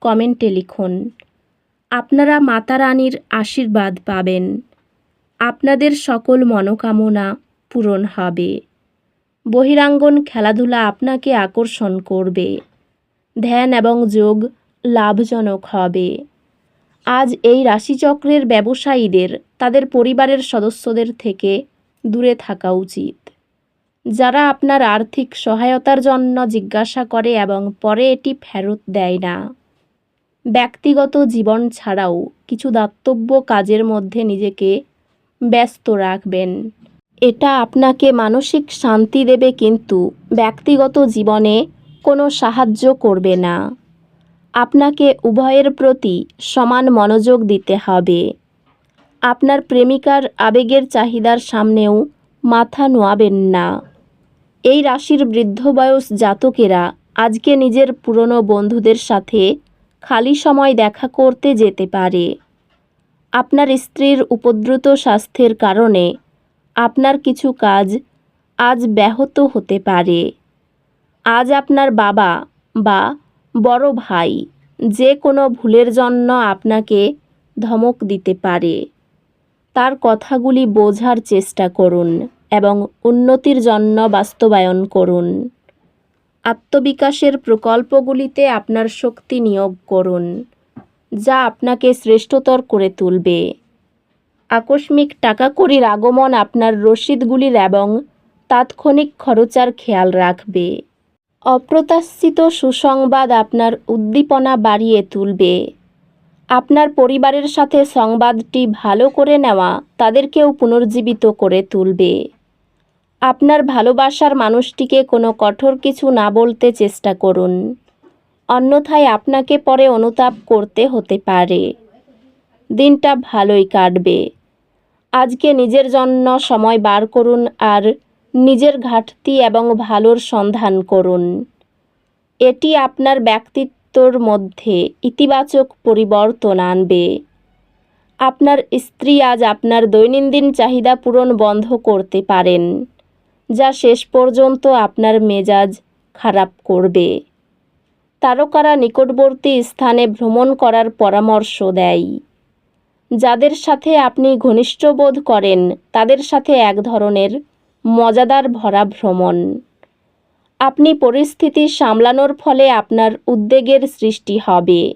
কমেন্টে লিখুন, আপনারা মাতা রানীর আশীর্বাদ পাবেন। আপনাদের সকল মনোকামনা পূরণ হবে। বহিরাঙ্গন খেলাধুলা আপনাকে আকর্ষণ করবে। ধ্যান এবং যোগ লাভজনক হবে। আজ এই রাশিচক্রের ব্যবসায়ীদের, তাদের পরিবারের সদস্যদের থেকে দূরে থাকা উচিত। যারা আপনার আর্থিক সহায়তার জন্য জিজ্ঞাসা করে এবং পরে এটি ফেরত দেয় না। ব্যক্তিগত জীবন ছাড়াও কিছু দাতব্য কাজের মধ্যে নিজেকে ব্যস্ত রাখবেন। এটা আপনাকে মানসিক শান্তি দেবে কিন্তু ব্যক্তিগত জীবনে কোনো সাহায্য করবে না। আপনাকে উভয়ের প্রতি সমান মনোযোগ দিতে হবে। আপনার প্রেমিকার আবেগের চাহিদার সামনেও মাথা নোয়াবেন না। এই রাশির বৃদ্ধ বয়স জাতকেরা আজকে নিজের পুরনো বন্ধুদের সাথে খালি সময় দেখা করতে যেতে পারে। আপনার স্ত্রীর উপদ্রুত স্বাস্থ্যের কারণে আপনার কিছু কাজ আজ ব্যাহত হতে পারে। আজ আপনার বাবা বা বড় ভাই যে কোনো ভুলের জন্য আপনাকে ধমক দিতে পারে। তার কথাগুলি বোঝার চেষ্টা করুন এবং উন্নতির জন্য বাস্তবায়ন করুন। আত্মবিকাশের প্রকল্পগুলিতে আপনার শক্তি নিয়োগ করুন, যা আপনাকে শ্রেষ্ঠতর করে তুলবে। আকস্মিক টাকা কড়ির আগমন আপনার রসিদগুলির এবং তাৎক্ষণিক খরচার খেয়াল রাখবে। অপ্রত্যাশিত সুসংবাদ আপনার উদ্দীপনা বাড়িয়ে তুলবে। আপনার পরিবারের সাথে সংবাদটি ভালো করে নেওয়া তাদেরকেও পুনর্জীবিত করে তুলবে। আপনার ভালোবাসার মানুষটিকে কোনো কঠোর কিছু না বলতে চেষ্টা করুন। অন্যথায় আপনাকে পরে অনুতাপ করতে হতে পারে। দিনটা ভালোই কাটবে। আজকে নিজের জন্য সময় বার করুন আর নিজের ঘাটতি এবং ভালোর সন্ধান করুন। এটি আপনার ব্যক্তিত্বর মধ্যে ইতিবাচক পরিবর্তন আনবে। আপনার স্ত্রী আজ আপনার দৈনন্দিন চাহিদা পূরণ বন্ধ করতে পারেন। যা শেষ পর্যন্ত আপনার মেজাজ খারাপ করবে। তারকারা নিকটবর্তী স্থানে ভ্রমণ করার পরামর্শ দেয়। যাদের সাথে আপনি ঘনিষ্ঠ বোধ করেন, তাদের সাথে এক ধরনের মজাদার ভরা ভ্রমণ। আপনি পরিস্থিতি সামলানোর ফলে আপনার উদ্বেগের সৃষ্টি হবে।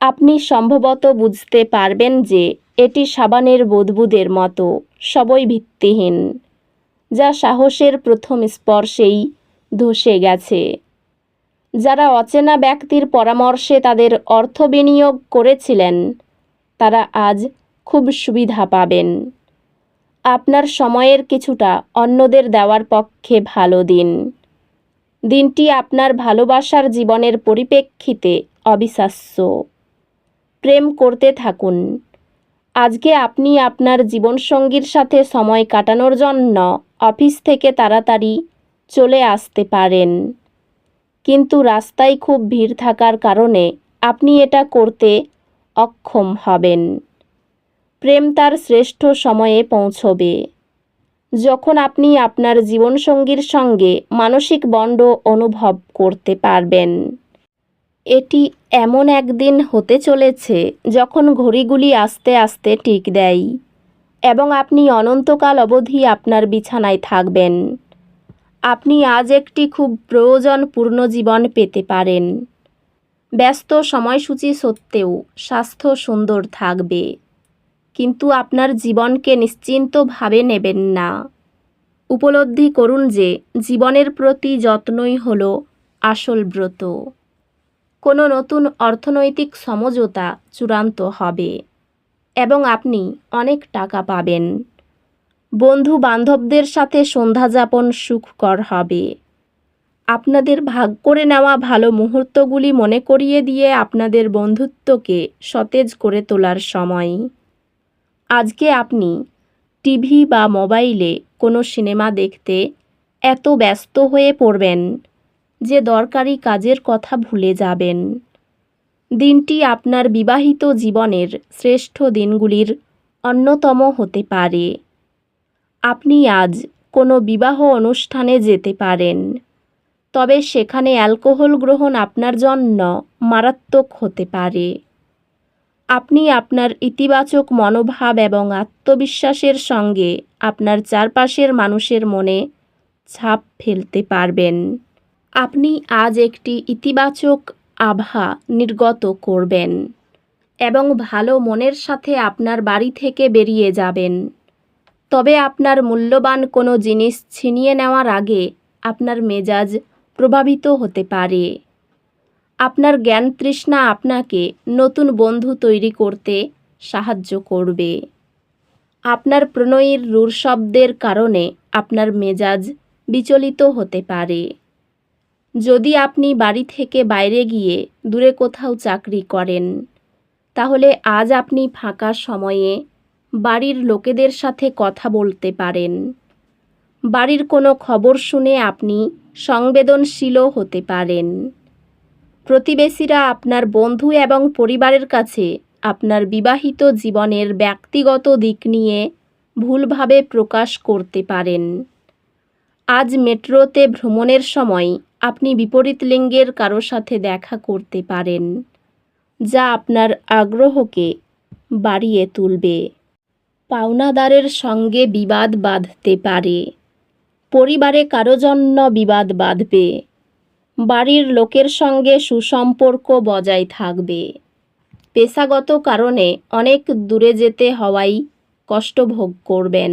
আপনি সম্ভবত বুঝতে পারবেন যে, এটি সাবানের বুদবুদের মতো, সবই ভিত্তিহীন। যা সাহসের প্রথম স্পর্শেই ধসে গেছে। যারা অচেনা ব্যক্তির পরামর্শে তাদের অর্থ বিনিয়োগ করেছিলেন, তারা আজ খুব সুবিধা পাবেন। আপনার সময়ের কিছুটা অন্যদের দেওয়ার পক্ষে ভালো দিন। দিনটি আপনার ভালোবাসার জীবনের পরিপ্রেক্ষিতে অবিশ্বাস্য। প্রেম করতে থাকুন। আজকে আপনি আপনার জীবনসঙ্গীর সাথে সময় কাটানোর জন্য অফিস থেকে তাড়াতাড়ি চলে আসতে পারেন। কিন্তু রাস্তায় খুব ভিড় থাকার কারণে আপনি এটা করতে অক্ষম হবেন। প্রেম তার শ্রেষ্ঠ সময়ে পৌঁছবে। যখন আপনি আপনার জীবনসঙ্গীর সঙ্গে মানসিক বন্ড অনুভব করতে পারবেন। এটি এমন একদিন হতে চলেছে যখন ঘড়িগুলি আস্তে আস্তে টিক দেয়। এবং আপনি অনন্তকাল অবধি আপনার বিছানায় থাকবেন। আপনি আজ একটি খুব প্রয়োজনপূর্ণ জীবন পেতে পারেন। ব্যস্ত সময়সূচি সত্ত্বেও স্বাস্থ্য সুন্দর থাকবে। কিন্তু আপনার জীবনকে নিশ্চিন্তভাবে নেবেন না। উপলব্ধি করুন যে জীবনের প্রতি যত্নই হল আসল ব্রত। কোনো নতুন অর্থনৈতিক সমঝোতা চূড়ান্ত হবে। এবং আপনি অনেক টাকা পাবেন। বন্ধু বান্ধবদের সাথে সন্ধ্যা যাপন সুখকর হবে। আপনাদের ভাগ করে নেওয়া ভালো মুহূর্তগুলি মনে করিয়ে দিয়ে আপনাদের বন্ধুত্বকে সতেজ করে তোলার সময়। আজকে আপনি টিভি বা মোবাইলে কোনো সিনেমা দেখতে এত ব্যস্ত হয়ে পড়বেন যে দরকারি কাজের কথা ভুলে যাবেন। দিনটি আপনার বিবাহিত জীবনের শ্রেষ্ঠ দিনগুলির অন্যতম হতে পারে। আপনি আজ কোনো বিবাহ অনুষ্ঠানে যেতে পারেন, তবে সেখানে অ্যালকোহল গ্রহণ আপনার জন্য মারাত্মক হতে পারে। আপনি আপনার ইতিবাচক মনোভাব এবং আত্মবিশ্বাসের সঙ্গে আপনার চারপাশের মানুষের মনে ছাপ ফেলতে পারবেন। আপনি আজ একটি ইতিবাচক আভা নির্গত করবেন এবং ভালো মনের সাথে আপনার বাড়ি থেকে বেরিয়ে যাবেন। তবে আপনার মূল্যবান কোনো জিনিস ছিনিয়ে নেওয়ার আগে আপনার মেজাজ প্রভাবিত হতে পারে। আপনার জ্ঞান তৃষ্ণা আপনাকে নতুন বন্ধু তৈরি করতে সাহায্য করবে। আপনার প্রণয়ীর রূঢ় শব্দের কারণে আপনার মেজাজ বিচলিত হতে পারে। যদি আপনি বাড়ি থেকে বাইরে গিয়ে দূরে কোথাও চাকরি করেন, তাহলে আজ আপনি ফাঁকা সময়ে বাড়ির লোকেদের সাথে কথা বলতে পারেন। বাড়ির কোনো খবর শুনে আপনি সংবেদনশীলও হতে পারেন। প্রতিবেশীরা আপনার বন্ধু এবং পরিবারের কাছে আপনার বিবাহিত জীবনের ব্যক্তিগত দিক নিয়ে ভুলভাবে প্রকাশ করতে পারেন। আজ মেট্রোতে ভ্রমণের সময় আপনি বিপরীত লিঙ্গের কারও সাথে দেখা করতে পারেন, যা আপনার আগ্রহকে বাড়িয়ে তুলবে। পাওনাদারের সঙ্গে বিবাদ বাঁধতে পারে। পরিবারে কারও জন্য বিবাদ বাঁধবে। বাড়ির লোকের সঙ্গে সুসম্পর্ক বজায় থাকবে। পেশাগত কারণে অনেক দূরে যেতে হওয়াই কষ্ট ভোগ করবেন।